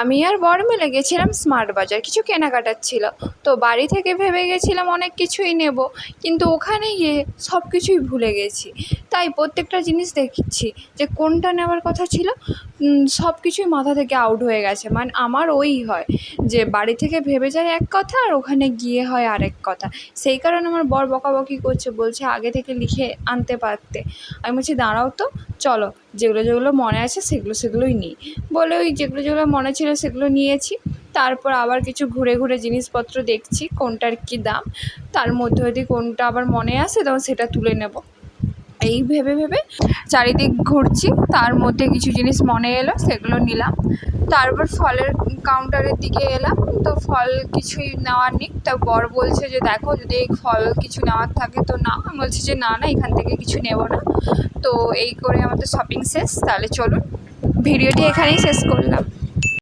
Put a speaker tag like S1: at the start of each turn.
S1: আমি আর বর মিলে গেছিলাম স্মার্ট বাজার কিছু কেনাকাটার ছিল। তো বাড়ি থেকে ভেবে গেছিলাম অনেক কিছুই নেব, কিন্তু ওখানে গিয়ে সব কিছুই ভুলে গেছি। তাই প্রত্যেকটা জিনিস দেখছি যে কোনটা নেওয়ার কথা ছিল সব কিছুই মাথা থেকে আউট হয়ে গেছে। মানে আমার ওই হয় যে বাড়ি থেকে ভেবে যায় এক কথা আর ওখানে গিয়ে হয় আরেক কথা। সেই কারণে আমার বর বকাবকি করছে, বলছে আগে থেকে লিখে আনতে পারতে। আমি বলছি, দাঁড়াও তো, চলো, যেগুলো যেগুলো মনে আছে সেগুলো সেগুলোই নিই। বলে ওই যেগুলো যেগুলো মনে ছিল সেগুলো নিয়েছি। তারপর আবার কিছু ঘুরে ঘুরে জিনিসপত্র দেখছি, কোনটার কী দাম, তার মধ্যে যদি কোনটা আবার মনে আসে তখন সেটা তুলে নেব। এই ভেবে ভেবে চারিদিক ঘুরছি, তার মধ্যে কিছু জিনিস মনে এলো, সেগুলো নিলাম। তারপর ফলের কাউন্টারের দিকে এলাম, তো ফল কিছুই নেওয়ার নেই। তা বর বলছে যে, দেখো, যদি এই ফল কিছু নেওয়ার থাকে তো না আমি বলছি যে, না না, এখান থেকে কিছু নেব না। তো এই করে আমাদের শপিং শেষ, তাহলে চলুন। ভিডিওটি এখানেই শেষ করলাম।